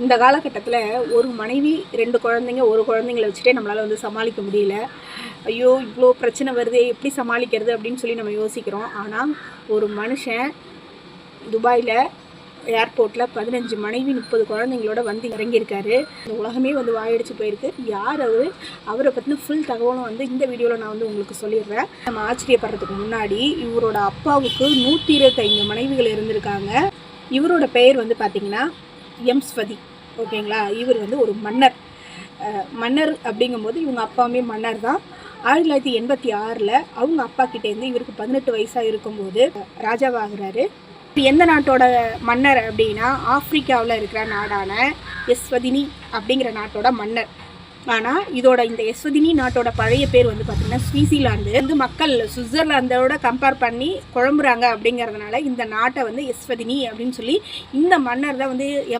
இந்த காலகட்டத்தில் ஒரு மனைவி ரெண்டு குழந்தைங்க ஒரு குழந்தைங்கள வச்சுட்டே நம்மளால் வந்து சமாளிக்க முடியல. ஐயோ இவ்வளோ பிரச்சனை வருது எப்படி சமாளிக்கிறது அப்படின்னு சொல்லி நம்ம யோசிக்கிறோம். ஆனால் ஒரு மனுஷன் துபாயில் ஏர்போர்ட்டில் பதினஞ்சு மனைவி முப்பது குழந்தைங்களோட வந்து இறங்கியிருக்காரு. இந்த உலகமே வந்து வாயடிச்சு போயிருக்கு. யார் அவர்? அவரை பற்றின ஃபுல் தகவலும் வந்து இந்த வீடியோவில் நான் வந்து உங்களுக்கு சொல்லிடுறேன். நம்ம ஆச்சரியப்படுறதுக்கு முன்னாடி இவரோட அப்பாவுக்கு நூற்றி இருபத்தைந்து மனைவிகள் இருந்திருக்காங்க. இவரோட பெயர் வந்து பார்த்திங்கன்னா எம் ஸ்வதி ஓகேங்களா? இவர் வந்து ஒரு மன்னர். மன்னர் அப்படிங்கும்போது இவங்க அப்பாவுமே மன்னர் தான். ஆயிரத்தி தொள்ளாயிரத்தி எண்பத்தி ஆறில் அவங்க அப்பா கிட்டேருந்து இவருக்கு பதினெட்டு வயசாக இருக்கும்போது ராஜாவாகிறாரு. எந்த நாட்டோட மன்னர் அப்படின்னா ஆப்பிரிக்காவில் இருக்கிற நாடான எஸ்வதினி அப்படிங்கிற நாட்டோட மன்னர். ஆனால் இதோட இந்த எஸ்வதினி நாட்டோட பழைய பேர் வந்து பார்த்திங்கன்னா ஸ்விசிலாந்து வந்து மக்கள் சுவிட்சர்லாந்தோட கம்பேர் பண்ணி குழம்புறாங்க அப்படிங்கிறதுனால இந்த நாட்டை வந்து எஸ்வதினி அப்படின்னு சொல்லி இந்த மன்னர் தான் வந்து